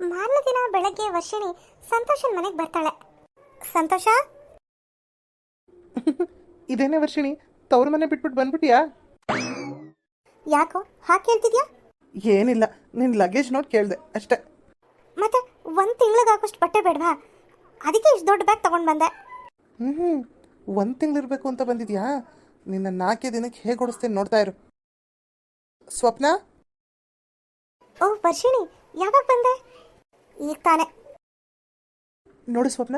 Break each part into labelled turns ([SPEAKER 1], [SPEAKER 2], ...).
[SPEAKER 1] ಮಾರನೇ ದಿನ ಬೆಳಗ್ಗೆ ವರ್ಷಿಣಿ ಸಂತೋಷನ್ ಮನೆಗೆ ಬರ್ತಾಳೆ. ಸಂತೋಷ?
[SPEAKER 2] ಇದೇನೇ ವರ್ಷಿಣಿ? ತವ್ರ ಮನೆ ಬಿಟ್ಬಿಟ್ಟು ಬಂದ್ಬಿಟ್ಟಿಯಾ
[SPEAKER 1] ಯಾಕೋ? ಹಾಗೆ ಕೇಳ್ತಿದ್ಯಾ?
[SPEAKER 2] ಏನಿಲ್ಲ ನಿನ್ ಲಗೇಜ್ ನೋಡಿ ಕೇಳ್ದೆ ಅಷ್ಟೇ.
[SPEAKER 1] ಮತ್ತೆ ಒಂದು ತಿಂಗಳಿಗೆ ಆಗೋಷ್ಟು ಬಟ್ಟೆ ಬೇಡವಾ? ಅದಕ್ಕೆ ಇಷ್ಟು ದೊಡ್ಡ ಬ್ಯಾಗ್ ತಗೊಂಡು ಬಂದೆ.
[SPEAKER 2] ಹ್ಞೂ ಒಂದು ತಿಂಗಳಿರ್ಬೇಕು ಅಂತ ಬಂದಿದ್ಯಾ? ನಿನ್ನ ನಾಲ್ಕೇ ದಿನಕ್ಕೆ ಹೇಗೆ ಓಡಿಸ್ತೇನೆ ನೋಡ್ತಾ ಇರು. ಸ್ವಪ್ನ?
[SPEAKER 1] ಓ ವರ್ಷಿಣಿ ಯಾವಾಗ ಬಂದೆ? ಈಗ ತಾನೆ
[SPEAKER 2] ನೋಡು ಸ್ವಪ್ನ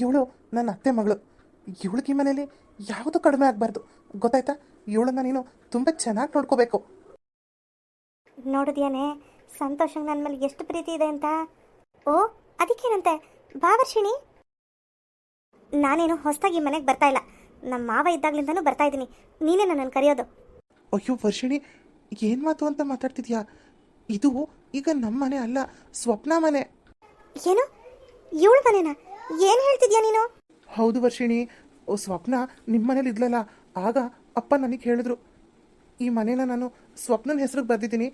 [SPEAKER 2] ಇವಳು ನನ್ನ ಅತ್ತೆ ಮಗಳು. ಇವಳಿಗೆ ಈ ಮನೇಲಿ ಯಾವುದು ಕಡಿಮೆ ಆಗಬಾರ್ದು ಗೊತ್ತಾಯ್ತಾ? ಇವಳನ್ನ ನೀನು ತುಂಬ ಚೆನ್ನಾಗಿ ನೋಡ್ಕೋಬೇಕು.
[SPEAKER 1] ನೋಡಿದ್ಯಾನೆ ಸಂತೋಷ ನನ್ನ ಮೇಲೆ ಎಷ್ಟು ಪ್ರೀತಿ ಇದೆ ಅಂತ? ಓ ಅದಕ್ಕೇನಂತೆ? ಬಾ ವರ್ಷಿಣಿ. ನಾನೇನು ಹೊಸದಾಗಿ ಮನೆಗೆ ಬರ್ತಾ ಇಲ್ಲ. ನಮ್ಮ ಮಾವ ಇದ್ದಾಗ್ಲಿಂದನೂ ಬರ್ತಾ ಇದ್ದೀನಿ. ನೀನೇ ನನ್ನನ್ನು ಕರೆಯೋದು.
[SPEAKER 2] ಅಯ್ಯೋ ವರ್ಷಿಣಿ ಏನು ಮಾತು ಅಂತ ಮಾತಾಡ್ತಿದ್ಯಾ? ಇದು ಈಗ ನಮ್ಮ ಮನೆ ಅಲ್ಲ ಸ್ವಪ್ನ ಮನೆ.
[SPEAKER 1] ಏನು? ಇವಳು ಮನೆನಾ ಏನು ಹೇಳ್ತಿದ್ಯಾ ನೀನು?
[SPEAKER 2] ಹೌದು ವರ್ಷಿಣಿ ಓ ಸ್ವಪ್ನ ನಿಮ್ಮ ಮನೇಲಿ ಇದ್ಲಲ್ಲ ಆಗ ಅಪ್ಪ ನನಗೆ ಹೇಳಿದ್ರು. ಈ ಮನೇನ ನಾನು ಸ್ವಪ್ನನ ಹೆಸ್ರಿಗೆ ಬರೆದಿದ್ದೀನಿ.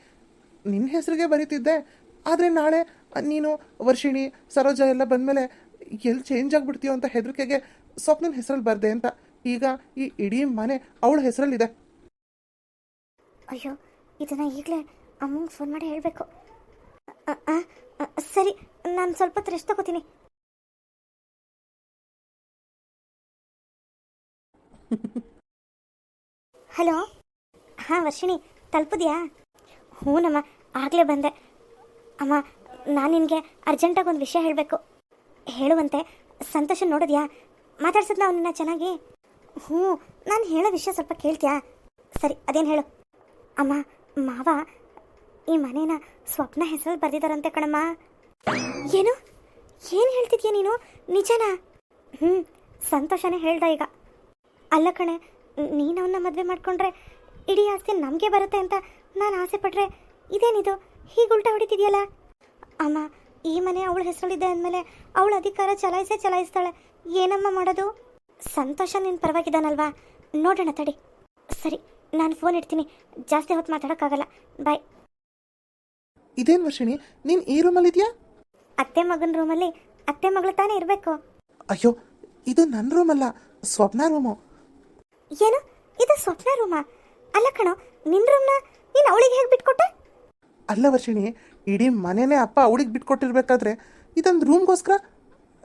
[SPEAKER 2] ನಿನ್ನ ಹೆಸರಿಗೆ ಬರೀತಿದ್ದೆ. ಆದರೆ ನಾಳೆ ನೀನು ವರ್ಷಿಣಿ ಸರೋಜ ಎಲ್ಲ ಬಂದಮೇಲೆ ಎಲ್ಲಿ ಚೇಂಜ್ ಆಗಿಬಿಡ್ತೀಯೋ ಅಂತ ಹೆದರಿಕೆಗೆ ಸ್ವಪ್ನನ ಹೆಸರಲ್ಲಿ ಬರ್ದೆ ಅಂತ. ಈಗ ಈ ಇಡೀ ಮನೆ ಅವಳ ಹೆಸರಲ್ಲಿದೆ.
[SPEAKER 1] ಅಯ್ಯೋ ಇದನ್ನ ಈಗಲೇ ಅಮ್ಮಂಗೆ ಫೋನ್ ಮಾಡಿ ಹೇಳಬೇಕು. ಸರಿ, ನಾನು ಸ್ವಲ್ಪ ಹೊತ್ತು ರೆಸ್ಟ್ ತಗೋತೀನಿ. ಹಲೋ? ಹಾಂ, ವರ್ಷಿಣಿ, ತಲುಪಿದ್ಯಾ? ಹ್ಞೂನಮ್ಮ ಆಗಲೇ ಬಂದೆ. ಅಮ್ಮ, ನಾನು ನಿನಗೆ ಅರ್ಜೆಂಟಾಗಿ ಒಂದು ವಿಷಯ ಹೇಳಬೇಕು. ಹೇಳುವಂತೆ ಸಂತೋಷ ನೋಡಿದ್ಯಾ? ಮಾತಾಡ್ಸದ್ನ ಅವನನ್ನ ಚೆನ್ನಾಗಿ? ಹ್ಞೂ, ನಾನು ಹೇಳೋ ವಿಷಯ ಸ್ವಲ್ಪ ಕೇಳ್ತೀಯಾ? ಸರಿ, ಅದೇನು ಹೇಳು. ಅಮ್ಮ, ಮಾವ ಈ ಮನೇನ ಸ್ವಪ್ನ ಹೆಸರಲ್ಲಿ ಬರ್ದಿದಾರಂತೆ ಕಣಮ್ಮ. ಏನು? ಏನು ಹೇಳ್ತಿದ್ಯಾ ನೀನು? ನಿಜನಾ? ಹ್ಞೂ ಸಂತೋಷನೇ ಹೇಳ್ದ ಈಗ. ಅಲ್ಲ ಕಣೆ, ನೀನು ಅವನ್ನ ಮದುವೆ ಮಾಡ್ಕೊಂಡ್ರೆ ಇಡೀ ಆಸ್ತಿ ನಮಗೆ ಬರುತ್ತೆ ಅಂತ ನಾನು ಆಸೆ ಪಟ್ರೆ ಇದೇನಿದು? ಹೀಗೆ ಉಲ್ಟಾ ಹೊಡಿತಿದ್ಯಲ್ಲ? ಅಮ್ಮ, ಈ ಮನೆ ಅವಳ ಹೆಸರಲ್ಲಿದೆ ಅಂದಮೇಲೆ ಅವಳ ಅಧಿಕಾರ ಚಲಾಯಿಸೇ ಚಲಾಯಿಸ್ತಾಳೆ. ಏನಮ್ಮ ಮಾಡೋದು? ಸಂತೋಷ ನಿನ್ನ ಪರವಾಗಿದ್ದಾನಲ್ವಾ? ನೋಡೋಣ ತಡಿ. ಸರಿ, ನಾನು ಫೋನ್ ಇಡ್ತೀನಿ. ಜಾಸ್ತಿ ಹೊತ್ತು ಮಾತಾಡೋಕ್ಕಾಗಲ್ಲ. ಬಾಯ್
[SPEAKER 2] ಇದೇನು ವರ್ಷಿಣಿ? ನೀನ್ ಈ ರೂಮಲ್ಲಿದ್ಯಾ
[SPEAKER 1] ಅತ್ತೆ ಮಗನ ರೂಮಲ್ಲಿ ಅತ್ತೆ ಮಗಳು ತಾನೇ ಇರಬೇಕು.
[SPEAKER 2] ಅಯ್ಯೋ ಇದು ನನ್ನ ರೂಮಲ್ಲ ಸ್ವಪ್ನ ರೂಮು
[SPEAKER 1] ಏನು? ಇದು ಸ್ವಪ್ನ ರೂಮಾ ಅಲ್ಲ ಕಣ ನಿನ್ನ ರೂಮ್ನ ನೀನು ಅವಳಿಗೆ ಹೇಗೆ ಬಿಟ್ಕೊಟ್ಟೆ?
[SPEAKER 2] ಅಲ್ಲ ವರ್ಷಿಣಿ ಇಡೀ ಮನೆನೇ ಅಪ್ಪ ಅವಳಿಗೆ ಬಿಟ್ಕೊಟ್ಟಿರ್ಬೇಕಾದ್ರೆ ಇದೊಂದು ರೂಮ್ಗೋಸ್ಕರ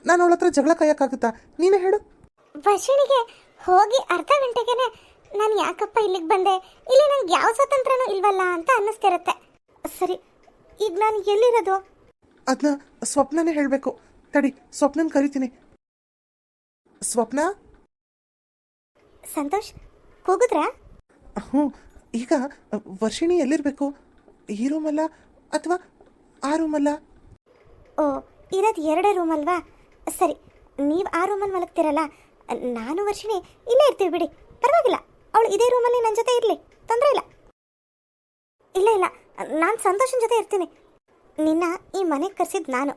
[SPEAKER 2] ನಾನು ಅವಳ ಹತ್ರ ಜಗಳ ಕಾಯಕ್ಕಾಗುತ್ತಾ? ನೀನೇ ಹೇಳು.
[SPEAKER 1] ವರ್ಷಿಣಿಗೆ ಹೋಗಿ ಅರ್ಧ ಗಂಟೆಗೆನೆ ನಾನು ಯಾಕಪ್ಪ ಇಲ್ಲಿಗೆ ಬಂದೆ? ಇಲ್ಲಿ ನಂಗೆ ಯಾವ ಸ್ವಾತಂತ್ರ್ಯನೂ ಇಲ್ವಲ್ಲ ಅಂತ ಅನ್ನಿಸ್ತಿರತ್ತೆ. ಸರಿ ಈಗ ನಾನು ಎಲ್ಲಿರೋದು?
[SPEAKER 2] ಅದನ್ನ ಸ್ವಪ್ನನೇ ಹೇಳಬೇಕು. ತಡಿ ಸ್ವಪ್ನನ ಕರಿತೀನಿ. ಸ್ವಪ್ನ?
[SPEAKER 1] ಸಂತೋಷ್ ಕೂಗಿದ್ರಾ?
[SPEAKER 2] ಹ್ಞೂ ಈಗ ವರ್ಷಿಣಿ ಎಲ್ಲಿರಬೇಕು? ಈ ರೂಮಲ್ಲ ಅಥವಾ ಆ ರೂಮಲ್ಲ?
[SPEAKER 1] ಓ ಇರೋದು ಎರಡೇ ರೂಮ್ ಅಲ್ವಾ ಸರಿ ನೀವು ಆ ರೂಮಲ್ಲಿ ಮಲಗ್ತಿರಲ್ಲ ನಾನು ವರ್ಷಿಣಿ ಇಲ್ಲೇ ಇರ್ತೀವಿ ಬಿಡಿ. ಪರವಾಗಿಲ್ಲ ಅವಳು ಇದೇ ರೂಮಲ್ಲಿ ನನ್ನ ಜೊತೆ ಇರಲಿ ತೊಂದರೆ ಇಲ್ಲ. ಇಲ್ಲ ಇಲ್ಲ ನಾನು ಸಂತೋಷನ ಜೊತೆ ಇರ್ತೀನಿ. ನಿನ್ನ ಈ ಮನೆಗೆ ಕರೆಸಿದ್ದು ನಾನು.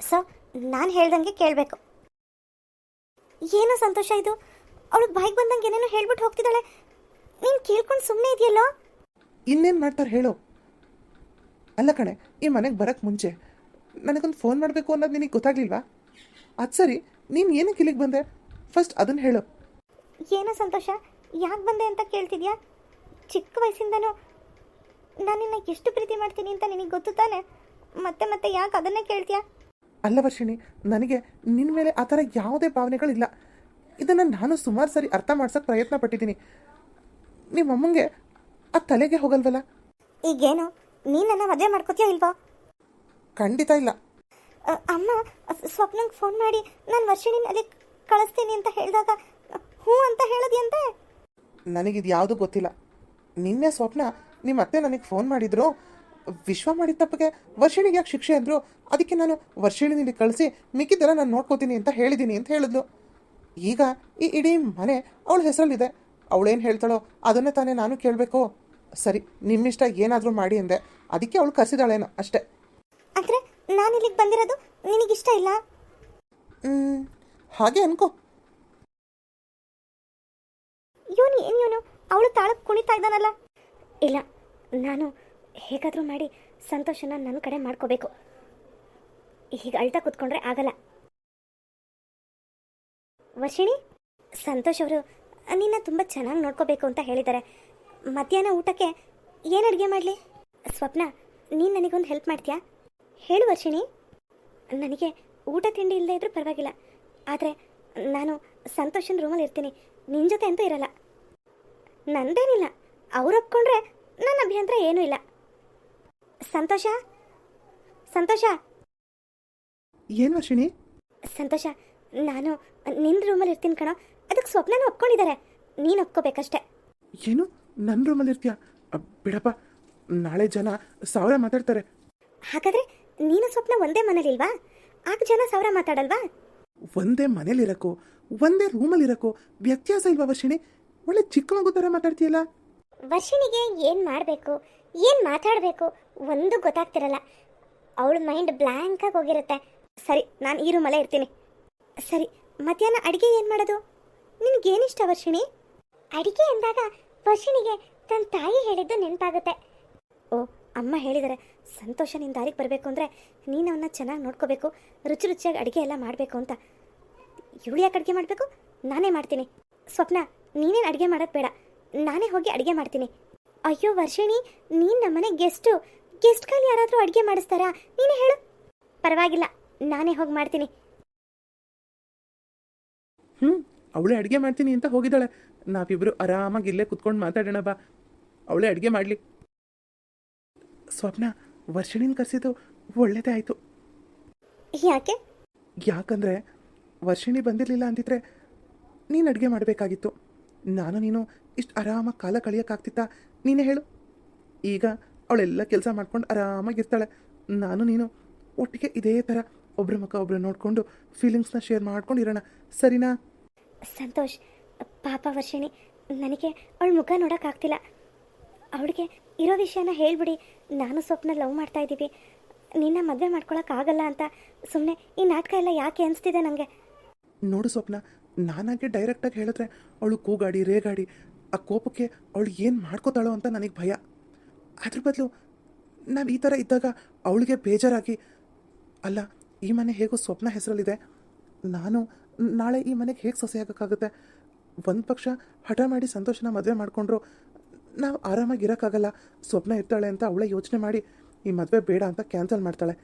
[SPEAKER 1] ಸೊ ನಾನು ಹೇಳ್ದಂಗೆ ಕೇಳಬೇಕು. ಏನು ಸಂತೋಷ ಇದು? ಅವಳು ಬಾಯಿಗೆ ಬಂದಂಗೆ ಏನೇನೋ ಹೇಳ್ಬಿಟ್ಟು ಹೋಗ್ತಿದ್ದಾಳೆ. ನೀನು ಕೇಳ್ಕೊಂಡು ಸುಮ್ಮನೆ ಇದೆಯಲ್ಲೋ?
[SPEAKER 2] ಇನ್ನೇನು ಮಾಡ್ತಾರೆ ಹೇಳು. ಅಲ್ಲ ಕಣೆ ಈ ಮನೆಗೆ ಬರೋಕ್ಕೆ ಮುಂಚೆ ನನಗೊಂದು ಫೋನ್ ಮಾಡಬೇಕು ಅನ್ನೋದು ನಿನಗೆ ಗೊತ್ತಾಗ್ಲಿಲ್ವಾ? ಅದು ಸರಿ ನೀನು ಏನಕ್ಕೆ ಇಲ್ಲಿಗೆ ಬಂದೆ? ಫಸ್ಟ್ ಅದನ್ನು ಹೇಳು.
[SPEAKER 1] ಏನೋ ಸಂತೋಷ ಯಾಕೆ ಬಂದೆ ಅಂತ ಕೇಳ್ತಿದ್ಯಾ? ಚಿಕ್ಕ ವಯಸ್ಸಿಂದನೂ ನಾನು ನಿನ್ನ ಎಷ್ಟು ಪ್ರೀತಿ ಮಾಡ್ತೀನಿ ಅಂತ ನಿನಗೆ ಗೊತ್ತು ತಾನೆ? ಮತ್ತೆ ಮತ್ತೆ ಯಾಕೆ ಅದನ್ನೇ ಕೇಳ್ತೀಯಾ?
[SPEAKER 2] ಅಲ್ಲ ವರ್ಷಿಣಿ ನನಗೆ ನಿನ್ನ ಮೇಲೆ ಆ ಥರ ಯಾವುದೇ ಭಾವನೆಗಳಿಲ್ಲ. ಇದನ್ನು ನಾನು ಸುಮಾರು ಸರಿ ಅರ್ಥ ಮಾಡ್ಸೋಕ್ಕೆ ಪ್ರಯತ್ನ ಪಟ್ಟಿದ್ದೀನಿ. ನಿಮ್ಮ ಅಮ್ಮಂಗೆ ಆ ತಲೆಗೆ ಹೋಗಲ್ವಲ್ಲ?
[SPEAKER 1] ಈಗೇನು? ನೀನು ನನ್ನ ಮದುವೆ ಮಾಡ್ಕೋತೀಯ ಇಲ್ವಾ?
[SPEAKER 2] ಖಂಡಿತ ಇಲ್ಲ.
[SPEAKER 1] ಅ, ಅಮ್ಮ ಸ್ವಪ್ನಂಗೆ ಫೋನ್ ಮಾಡಿ ನಾನು ವರ್ಷಿಣಿ ಅಲ್ಲಿ ಕಳಿಸ್ತೀನಿ ಅಂತ ಹೇಳಿದಾಗ ಹ್ಞೂ ಅಂತ ಹೇಳಿದ್ಯಂತೆ?
[SPEAKER 2] ನನಗಿದು ಯಾವುದು ಗೊತ್ತಿಲ್ಲ. ನಿನ್ನೆ ಸ್ವಪ್ನ ನಿಮ್ಮ ಅತ್ತೆ ನನಗೆ ಫೋನ್ ಮಾಡಿದ್ರು ವಿಶ್ವ ಮಾಡಿದ ತಪ್ಪಿಗೆ ವರ್ಷಿಣಿಗೆ ಯಾಕೆ ಶಿಕ್ಷೆ ಅಂದರು ಅದಕ್ಕೆ ನಾನು ವರ್ಷಿಣಿನಲ್ಲಿ ಕಳಿಸಿ ಮಿಕ್ಕಿದ್ದೆಲ್ಲ ನಾನು ನೋಡ್ಕೋತೀನಿ ಅಂತ ಹೇಳಿದ್ದೀನಿ ಅಂತ ಹೇಳಿದ್ಲು. ಈಗ ಈ ಇಡೀ ಮನೆ ಅವಳ ಹೆಸರಲ್ಲಿದೆ. ಅವಳೇನು ಹೇಳ್ತಾಳೋ ಅದನ್ನೇ ತಾನೇ ನಾನು ಕೇಳಬೇಕು. ಸರಿ ನಿಮ್ಮಿಷ್ಟ ಏನಾದರೂ ಮಾಡಿ ಅಂದೆ. ಅದಕ್ಕೆ ಅವಳು ಕರೆಸಿದಾಳೇನೋ ಅಷ್ಟೇ.
[SPEAKER 1] ಅಂದರೆ ನಾನು ಇಲ್ಲಿಗೆ ಬಂದಿರೋದು ನಿನಗಿಷ್ಟ ಇಲ್ಲ?
[SPEAKER 2] ಹಾಗೆ ಅನ್ಕೋ.
[SPEAKER 1] ಇವನು ಏನು ಇವನು ಅವಳು ತಾಳಕ್ಕೆ ಕುಣಿತಾ ಇದ್ದಾನಲ್ಲ? ಇಲ್ಲ ನಾನು ಹೇಗಾದರೂ ಮಾಡಿ ಸಂತೋಷನ ನನ್ನ ಕಡೆ ಮಾಡ್ಕೋಬೇಕು. ಹೀಗೆ ಅಳ್ತಾ ಕೂತ್ಕೊಂಡ್ರೆ ಆಗಲ್ಲ. ವರ್ಷಿಣಿ, ಸಂತೋಷ್ ಅವರು ನಿನ್ನ ತುಂಬ ಚೆನ್ನಾಗಿ ನೋಡ್ಕೋಬೇಕು ಅಂತ ಹೇಳಿದ್ದಾರೆ. ಮಧ್ಯಾಹ್ನ ಊಟಕ್ಕೆ ಏನು ಅಡುಗೆ ಮಾಡಲಿ? ಸ್ವಪ್ನ, ನೀನು ನನಗೊಂದು ಹೆಲ್ಪ್ ಮಾಡ್ತೀಯಾ? ಹೇಳು ವರ್ಷಿಣಿ. ನನಗೆ ಊಟ ತಿಂಡಿ ಇಲ್ಲದೆ ಇದ್ರೂ ಪರವಾಗಿಲ್ಲ. ಆದರೆ ನಾನು ಸಂತೋಷನ ರೂಮಲ್ಲಿ ಇರ್ತೀನಿ. ನಿನ್ನ ಜೊತೆ ಅಂತೂ ಇರಲ್ಲ. ನಂದೇನಿಲ್ಲ. ಅವ್ರು ಒಪ್ಕೊಂಡ್ರೆ ನನ್ನ ಅಭ್ಯಂತರ ಏನೂ ಇಲ್ಲ. ಸಂತೋಷ? ಸಂತೋಷ?
[SPEAKER 2] ಏನು ವರ್ಷಿಣಿ?
[SPEAKER 1] ಸಂತೋಷ ನಾನು ನಿನ್ನ ರೂಮಲ್ಲಿ ಇರ್ತೀನಿ ಕಣೋ. ಅದಕ್ಕೆ ಸ್ವಪ್ನನೂ ಒಪ್ಕೊಂಡಿದ್ದಾರೆ. ನೀನು ಒಪ್ಕೋಬೇಕಷ್ಟೆ.
[SPEAKER 2] ಏನು? ನನ್ನ ರೂಮಲ್ಲಿ ಇರ್ತೀಯ? ಬಿಡಪ್ಪ. ನಾಳೆ ಜನ ಸಾವಿರ ಮಾತಾಡ್ತಾರೆ.
[SPEAKER 1] ಹಾಗಾದ್ರೆ ನೀನು ಸ್ವಪ್ನ ಒಂದೇ ಮನೇಲಿಲ್ವಾ ಆಗ ಜನ ಸಾವಿರ ಮಾತಾಡಲ್ವಾ?
[SPEAKER 2] ಒಂದೇ ಮನೇಲಿರಕ್ಕೋ ಒಂದೇ ರೂಮಲ್ಲಿರಕ್ಕೋ ವ್ಯತ್ಯಾಸ ಇಲ್ವಾ ವರ್ಷಿಣಿ? ಒಳ್ಳೆ ಚಿಕ್ಕ ಮಗು ಥರ ಮಾತಾಡ್ತೀಯಲ್ಲ?
[SPEAKER 1] ವರ್ಷಿಣಿಗೆ ಏನು ಮಾಡಬೇಕು, ಏನು ಮಾತಾಡಬೇಕು ಒಂದು ಗೊತ್ತಾಗ್ತಿರಲ್ಲ. ಅವಳ ಮೈಂಡ್ ಬ್ಲ್ಯಾಂಕಾಗಿ ಹೋಗಿರುತ್ತೆ. ಸರಿ, ನಾನು ಈ ರೂಮಲ್ಲೇ ಇರ್ತೀನಿ. ಸರಿ, ಮಧ್ಯಾಹ್ನ ಅಡುಗೆ ಏನು ಮಾಡೋದು? ನಿನಗೇನಿಷ್ಟ ವರ್ಷಿಣಿ? ಅಡಿಗೆ ಅಂದಾಗ ವರ್ಷಿಣಿಗೆ ತನ್ನ ತಾಯಿ ಹೇಳಿದ್ದು ನೆನಪಾಗುತ್ತೆ. ಓ, ಅಮ್ಮ ಹೇಳಿದರೆ ಸಂತೋಷ ನಿನ್ನ ದಾರಿಗೆ ಬರಬೇಕು ಅಂದರೆ ನೀನು ಅವನ್ನ ಚೆನ್ನಾಗಿ ನೋಡ್ಕೋಬೇಕು, ರುಚಿ ರುಚಿಯಾಗಿ ಅಡುಗೆ ಎಲ್ಲ ಮಾಡಬೇಕು ಅಂತ. ಇವಳು ಯಾಕೆ ಅಡುಗೆ ಮಾಡಬೇಕು? ನಾನೇ ಮಾಡ್ತೀನಿ. ಸ್ವಪ್ನ, ನೀನೇನು ಅಡುಗೆ ಮಾಡೋದು ಬೇಡ. ನಾನೇ ಹೋಗಿ ಅಡುಗೆ ಮಾಡ್ತೀನಿ. ಅಯ್ಯೋ ವರ್ಷಿಣಿ ನೀನು ನಮ್ಮನೆ ಗೆಸ್ಟು ಗೆಸ್ಟ್ಗಳು ಯಾರಾದರೂ ಅಡುಗೆ ಮಾಡಿಸ್ತಾರಾ? ನೀನೇ ಹೇಳು. ಪರವಾಗಿಲ್ಲ ನಾನೇ ಹೋಗಿ ಮಾಡ್ತೀನಿ.
[SPEAKER 2] ಹ್ಞೂ ಅವಳೇ ಅಡುಗೆ ಮಾಡ್ತೀನಿ ಅಂತ ಹೋಗಿದ್ದಾಳೆ. ನಾವಿಬ್ಬರು ಆರಾಮಾಗಿ ಇಲ್ಲೇ ಕುತ್ಕೊಂಡು ಮಾತಾಡೋಣ ಬಾ. ಅವಳೇ ಅಡುಗೆ ಮಾಡಲಿ. ಸ್ವಪ್ನ ವರ್ಷಿಣಿನ ಕರೆಸಿದ್ದು ಒಳ್ಳೇದೇ ಆಯಿತು.
[SPEAKER 1] ಯಾಕೆ?
[SPEAKER 2] ಯಾಕಂದರೆ ವರ್ಷಿಣಿ ಬಂದಿರಲಿಲ್ಲ ಅಂದಿದ್ರೆ ನೀನು ಅಡುಗೆ ಮಾಡಬೇಕಾಗಿತ್ತು. ನಾನು ನೀನು ಇಷ್ಟು ಆರಾಮಾಗಿ ಕಾಲ ಕಳಿಯೋಕ್ಕಾಗ್ತಿತ್ತಾ? ನೀನೇ ಹೇಳು. ಈಗ ಅವಳೆಲ್ಲ ಕೆಲಸ ಮಾಡ್ಕೊಂಡು ಆರಾಮಾಗಿರ್ತಾಳೆ ನಾನು ನೀನು ಒಟ್ಟಿಗೆ ಇದೇ ಥರ ಒಬ್ಬರ ಮುಖ ಒಬ್ಬರು ನೋಡಿಕೊಂಡು ಫೀಲಿಂಗ್ಸ್ನ ಶೇರ್ ಮಾಡ್ಕೊಂಡು ಇರೋಣ. ಸರಿನಾ?
[SPEAKER 1] ಸಂತೋಷ್ ಪಾಪ ವರ್ಷಿಣಿ ನನಗೆ ಅವಳ ಮುಖ ನೋಡೋಕ್ಕಾಗ್ತಿಲ್ಲ. ಅವಳಿಗೆ ಇರೋ ವಿಷಯನ ಹೇಳಿಬಿಡಿ. ನಾನು ಸ್ವಪ್ನ ಲವ್ ಮಾಡ್ತಾ ಇದ್ದೀವಿ. ನಿನ್ನ ಮದುವೆ ಮಾಡ್ಕೊಳಕ್ಕಾಗಲ್ಲ ಅಂತ ಸುಮ್ಮನೆ ಈ ನಾಟಕ ಎಲ್ಲ ಯಾಕೆ ಅನಿಸ್ತಿದೆ ನನಗೆ
[SPEAKER 2] ನೋಡು ಸ್ವಪ್ನ ನಾನಾಗೆ ಡೈರೆಕ್ಟಾಗಿ ಹೇಳಿದ್ರೆ ಅವಳು ಕೂಗಾಡಿ ರೇಗಾಡಿ ಆ ಕೋಪಕ್ಕೆ ಅವಳು ಏನು ಮಾಡ್ಕೋತಾಳೋ ಅಂತ ನನಗೆ ಭಯ. ಅದ್ರ ಬದಲು ನಾವು ಈ ಥರ ಇದ್ದಾಗ ಅವಳಿಗೆ ಬೇಜಾರಾಗಿ, ಅಲ್ಲ, ಈ ಮನೆ ಹೇಗೋ ಸ್ವಪ್ನ ಹೆಸರಲ್ಲಿದೆ. ನಾನು ನಾಳೆ ಈ ಮನೆಗೆ ಹೇಗೆ ಸೊಸೆ ಆಗೋಕ್ಕಾಗುತ್ತೆ? ಒಂದು ಪಕ್ಷ ಹಠ ಮಾಡಿ ಸಂತೋಷನ ಮದುವೆ ಮಾಡಿಕೊಂಡ್ರು, ನಾವು ಆರಾಮಾಗಿ ಇರೋಕ್ಕಾಗಲ್ಲ. ಸ್ವಪ್ನ ಇರ್ತಾಳೆ ಅಂತ ಅವಳೇ ಯೋಚನೆ ಮಾಡಿ, ಈ ಮದುವೆ ಬೇಡ ಅಂತ ಕ್ಯಾನ್ಸಲ್ ಮಾಡ್ತಾಳೆ.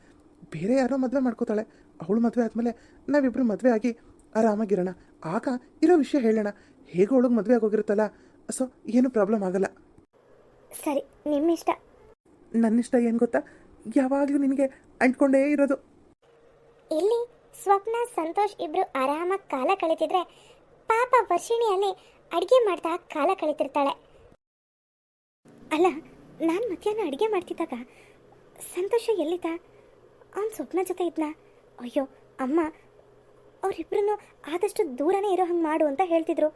[SPEAKER 2] ಬೇರೆ ಯಾರೋ ಮದುವೆ ಮಾಡ್ಕೋತಾಳೆ. ಅವಳು ಮದುವೆ ಆದಮೇಲೆ ನಾವಿಬ್ಬರು ಮದುವೆ ಆಗಿ ಆರಾಮಾಗಿರೋಣ ಆಗ ಇರೋ ವಿಷಯ ಹೇಳೋಣ. ಹೇಗೋ ಅವಳಿಗೆ ಮದುವೆ ಆಗೋಗಿರುತ್ತಲ್ಲ. ಸೊ ಏನು ಪ್ರಾಬ್ಲಮ್ ಆಗಲ್ಲ.
[SPEAKER 1] ಸರಿ ನಿಮ್ಮ ಇಷ್ಟ
[SPEAKER 2] ನನ್ನಿಷ್ಟ ಏನು ಗೊತ್ತಾ? ಯಾವಾಗಲೂ ನಿನಗೆ ಅಂಟ್ಕೊಂಡೇ ಇರೋದು.
[SPEAKER 1] ಇಲ್ಲಿ ಸ್ವಪ್ನ ಸಂತೋಷ್ ಇಬ್ರು ಆರಾಮಾಗಿ ಕಾಲ ಕಳೀತಿದ್ರೆ ಪಾಪ ವರ್ಷಿಣಿಯಲ್ಲಿ ಅಡುಗೆ ಮಾಡ್ತಾ ಕಾಲ ಕಳೀತಿರ್ತಾಳೆ. ಅಲ್ಲ ನಾನು ಮಧ್ಯಾಹ್ನ ಅಡುಗೆ ಮಾಡ್ತಿದ್ದಾಗ ಸಂತೋಷ ಎಲ್ಲಿದ್ದ? ಅವ್ನ ಸ್ವಪ್ನ ಜೊತೆ ಇದ್ನ. ಅಯ್ಯೋ ಅಮ್ಮ ಅವರಿಬ್ಬರನ್ನು ಆದಷ್ಟು ದೂರನೇ ಇರೋ ಹಂಗೆ ಮಾಡು ಅಂತ ಹೇಳ್ತಿದ್ರು.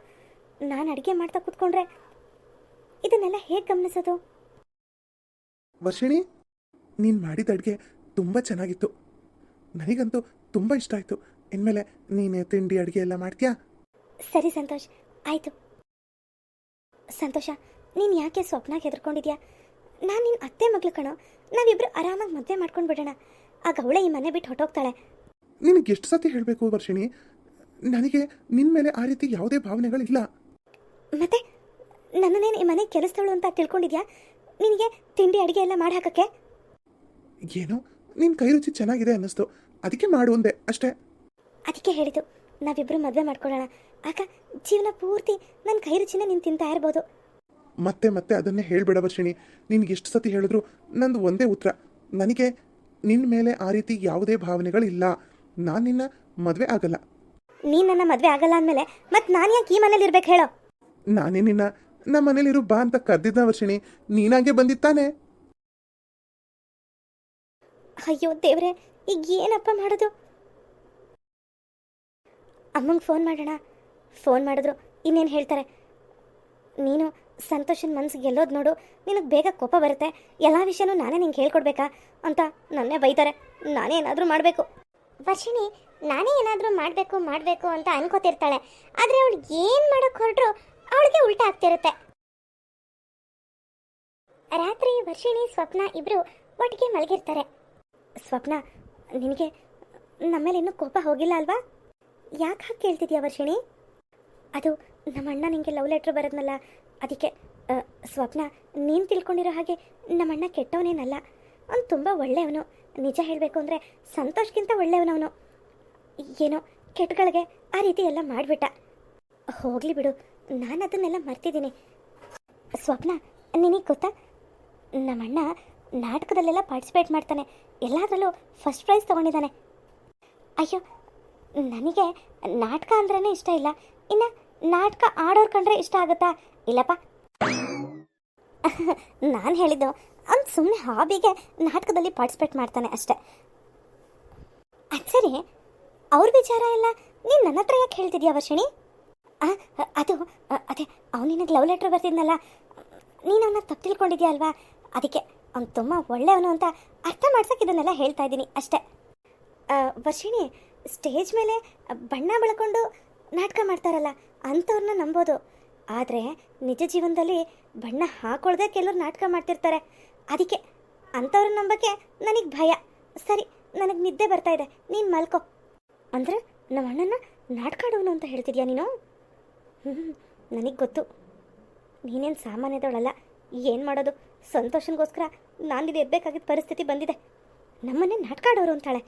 [SPEAKER 1] ನಾನು ಅಡುಗೆ ಮಾಡ್ತಾ ಕೂತ್ಕೊಂಡ್ರೆ ಇದನ್ನೆಲ್ಲ ಹೇಗೆ ಗಮನಿಸೋದು?
[SPEAKER 2] ವರ್ಷಿಣಿ ನೀನು ಮಾಡಿದ ಅಡುಗೆ ತುಂಬ ಚೆನ್ನಾಗಿತ್ತು. ನನಗಂತೂ ತುಂಬ ಇಷ್ಟ ಆಯಿತು. ಇನ್ಮೇಲೆ ನೀನೇ ತಿಂಡಿ ಅಡುಗೆ ಎಲ್ಲ ಮಾಡ್ತೀಯಾ?
[SPEAKER 1] ಸರಿ ಸಂತೋಷ್ ಆಯಿತು. ಸಂತೋಷ ನೀನು ಯಾಕೆ ಸ್ವಪ್ನಾಗ ಹೆದರ್ಕೊಂಡಿದ್ಯಾ? ನಾನು ನಿನ್ನ ಅತ್ತೆ ಮಗಳು ಕಣೋ ನಾವಿಬ್ರು ಆರಾಮಾಗಿ ಮದುವೆ ಮಾಡ್ಕೊಂಡು ಬಿಡೋಣ ಆಗ ಅವಳೇ ಈ ಮನೆ ಬಿಟ್ಟು ಹೊಟ್ಟೋಗ್ತಾಳೆ
[SPEAKER 2] ನಿನಗೆ ಎಷ್ಟು ಸತಿ ಹೇಳಬೇಕು ವರ್ಷಿಣಿ? ನನಗೆ ನಿನ್ನ ಮೇಲೆ ಆ ರೀತಿ ಯಾವುದೇ ಭಾವನೆಗಳಿಲ್ಲ.
[SPEAKER 1] ಮತ್ತೆ ನನ್ನನ್ನೇನು ಈ ಮನೆ ಕೆಲಸದವಳು ಅಂತ ತಿಳ್ಕೊಂಡಿದ್ಯಾ? ನಿನಗೆ ತಿಂಡಿ ಅಡುಗೆ ಎಲ್ಲ ಮಾಡಿ ಹಾಕಕ್ಕೆ?
[SPEAKER 2] ಏನು? ನಿನ್ನ ಕೈ ರುಚಿ ಚೆನ್ನಾಗಿದೆ ಅನ್ನಿಸ್ತು. ಅದಕ್ಕೆ ಮಾಡು ಅಂದೆ ಅಷ್ಟೇ.
[SPEAKER 1] ಅದಕ್ಕೆ ಹೇಳಿದ್ದು ನಾವಿಬ್ಬರು ಮದುವೆ ಮಾಡ್ಕೊಳ್ಳೋಣ. ಅಕ್ಕ ಜೀವನ ಪೂರ್ತಿ ನನ್ನ ಕೈ ರುಚಿನ ನೀನು ತಿಂತಾ ಇರ್ಬೋದು.
[SPEAKER 2] ಮತ್ತೆ ಮತ್ತೆ ಅದನ್ನೇ ಹೇಳ್ಬೇಡ ವರ್ಷಿಣಿ. ನಿನ್ಗೆ ಎಷ್ಟು ಸತಿ ಹೇಳಿದ್ರು ನಂದು ಒಂದೇ ಉತ್ತರ. ನನಗೆ ನಿನ್ನ ಮೇಲೆ ಆ ರೀತಿ ಯಾವುದೇ ಭಾವನೆಗಳಿಲ್ಲ. ನಾನು ನಿನ್ನ ಮದುವೆ ಆಗಲ್ಲ.
[SPEAKER 1] ನೀನು ನನ್ನ ಮದುವೆ ಆಗಲ್ಲ ಅಂದಮೇಲೆ ಮತ್ತೆ ನಾನು ಯಾಕೆ ಈ ಮನೇಲಿ ಇರ್ಬೇಕು ಹೇಳೋ.
[SPEAKER 2] ನಾನೇ ನಿನ್ನ, ನಮ್ಮ ಮನೇಲಿರು ಬಾ ಅಂತ ಕರೆದಿದ್ದ ವರ್ಷಿಣಿ. ನೀನಾಗೆ ಬಂದಿತ್ತಾನೆ
[SPEAKER 1] ಅಯ್ಯೋ ದೇವ್ರೆ, ಈಗ ಏನಪ್ಪ ಮಾಡೋದು? ಅಮ್ಮಂಗೆ ಫೋನ್ ಮಾಡೋಣ. ಫೋನ್ ಮಾಡಿದ್ರು, ಇನ್ನೇನು ಹೇಳ್ತಾರೆ? ನೀನು ಸಂತೋಷನ ಮನ್ಸಿಗೆ ಗೆಲ್ಲೋದು ನೋಡು, ನಿನಗೆ ಬೇಗ ಕೋಪ ಬರುತ್ತೆ, ಎಲ್ಲ ವಿಷಯನೂ ನಾನೇ ನಿಂಗೆ ಹೇಳ್ಕೊಡ್ಬೇಕಾ ಅಂತ ನನ್ನೇ ಬೈತಾರೆ. ನಾನೇ ಏನಾದರೂ ಮಾಡಬೇಕು. ವರ್ಷಿಣಿ, ನಾನೇ ಏನಾದರೂ ಮಾಡಬೇಕು ಮಾಡಬೇಕು ಅಂತ ಅನ್ಕೋತಿರ್ತಾಳೆ. ಆದರೆ ಅವಳು ಏನು ಮಾಡೋಕ್ಕೆ ಹೊರಟ್ರು ಅವಳಿಗೆ ಉಲ್ಟಾ ಆಗ್ತಿರುತ್ತೆ. ರಾತ್ರಿ ವರ್ಷಿಣಿ, ಸ್ವಪ್ನ ಇಬ್ರು ಒಟ್ಟಿಗೆ ಮಲಗಿರ್ತಾರೆ. ಸ್ವಪ್ನ, ನಿನಗೆ ನಮ್ಮೇಲೆ ಇನ್ನೂ ಕೋಪ ಹೋಗಿಲ್ಲ ಅಲ್ವಾ? ಯಾಕೆ ಹಾಗೆ ಕೇಳ್ತಿದ್ಯಾ ವರ್ಷಿಣಿ? ಅದು ನಮ್ಮ ಅಣ್ಣ ನಿಂಗೆ ಲವ್ ಲೆಟ್ರ್ ಬರೋದ್ನಲ್ಲ, ಅದಕ್ಕೆ ಸ್ವಪ್ನ ನೀನು ತಿಳ್ಕೊಂಡಿರೋ ಹಾಗೆ ನಮ್ಮ ಅಣ್ಣ ಕೆಟ್ಟವನೇನಲ್ಲ. ಅವ್ನು ತುಂಬ ಒಳ್ಳೆಯವನು. ನಿಜ ಹೇಳಬೇಕು ಅಂದರೆ ಸಂತೋಷ್ಗಿಂತ ಒಳ್ಳೆಯವನವನು. ಏನೋ ಕೆಟ್ಟಗಳಿಗೆ ಆ ರೀತಿ ಎಲ್ಲ ಮಾಡಿಬಿಟ್ಟ. ಹೋಗಲಿ ಬಿಡು. ನಾನು ಅದನ್ನೆಲ್ಲ ಮರ್ತಿದ್ದೀನಿ. ಸ್ವಪ್ನ, ನಿನಗೆ ಗೊತ್ತಾ? ನಮ್ಮಣ್ಣ ನಾಟಕದಲ್ಲೆಲ್ಲ ಪಾರ್ಟಿಸಿಪೇಟ್ ಮಾಡ್ತಾನೆ. ಎಲ್ಲದರಲ್ಲೂ ಫಸ್ಟ್ ಪ್ರೈಸ್ ತೊಗೊಂಡಿದ್ದಾನೆ. ಅಯ್ಯೋ, ನನಗೆ ನಾಟಕ ಅಂದ್ರೇ ಇಷ್ಟ ಇಲ್ಲ. ಇನ್ನು ನಾಟಕ ಆಡೋರು ಕಂಡ್ರೆ ಇಷ್ಟ ಆಗುತ್ತಾ? ಇಲ್ಲಪ್ಪ. ನಾನು ಹೇಳಿದ್ದು, ಅವ್ನು ಸುಮ್ಮನೆ ಹಾಬಿಗೆ ನಾಟಕದಲ್ಲಿ ಪಾರ್ಟಿಸಿಪೇಟ್ ಮಾಡ್ತಾನೆ ಅಷ್ಟೆ. ಅದು ಸರಿ, ಅವ್ರ ವಿಚಾರ ಎಲ್ಲ ನೀನು ನನ್ನ ಹತ್ರ ಯಾಕೆ ಹೇಳ್ತಿದ್ಯಾ ವರ್ಷಿಣಿ? ಅದು ಅದೇ, ಅವ್ನು ನಿನಗೆ ಲವ್ ಲೆಟ್ರ್ ಬರ್ತಿದ್ನಲ್ಲ. ನೀನು ಅವನ್ನ ತಪ್ಪು ತಿಳ್ಕೊಂಡಿದ್ಯಾ ಅಲ್ವಾ? ಅದಕ್ಕೆ ಅವ್ನು ತುಂಬ ಒಳ್ಳೆಯವನು ಅಂತ ಅರ್ಥ ಮಾಡ್ಸಕ್ಕೆ ಇದನ್ನೆಲ್ಲ ಹೇಳ್ತಾ ಇದ್ದೀನಿ ಅಷ್ಟೇ. ವರ್ಷಿಣಿ ಸ್ಟೇಜ್ ಮೇಲೆ ಬಣ್ಣ ಬೆಳ್ಕೊಂಡು ನಾಟಕ ಮಾಡ್ತಾರಲ್ಲ ಅಂಥವ್ರನ್ನ ನಂಬೋದು. ಆದರೆ ನಿಜ ಜೀವನದಲ್ಲಿ ಬಣ್ಣ ಹಾಕೊಳ್ದೆ ಕೆಲವ್ರು ನಾಟಕ ಮಾಡ್ತಿರ್ತಾರೆ. ಅದಕ್ಕೆ ಅಂಥವ್ರನ್ನ ನಂಬಕ್ಕೆ ನನಗೆ ಭಯ. ಸರಿ, ನನಗೆ ನಿದ್ದೆ ಬರ್ತಾ ಇದೆ, ನೀನು ಮಲ್ಕೋ. ಅಂದರೆ ನಮ್ಮ ಅಣ್ಣನ ನಾಟಕ ಆಡೋನು ಅಂತ ಹೇಳ್ತಿದ್ಯಾ ನೀನು? ನನಗೆ ಗೊತ್ತು ನೀನೇನು ಸಾಮಾನ್ಯದವಳಲ್ಲ, ಏನು ಮಾಡೋದು? ಸಂತೋಷನಗೋಸ್ಕರ ನಾನು ಇದು ಎದ್ದಬೇಕಾಗಿದ್ದ ಪರಿಸ್ಥಿತಿ ಬಂದಿದೆ. ನಮ್ಮನ್ನೇ ನಾಟಕ ಆಡೋರು ಅಂತಾಳೆ.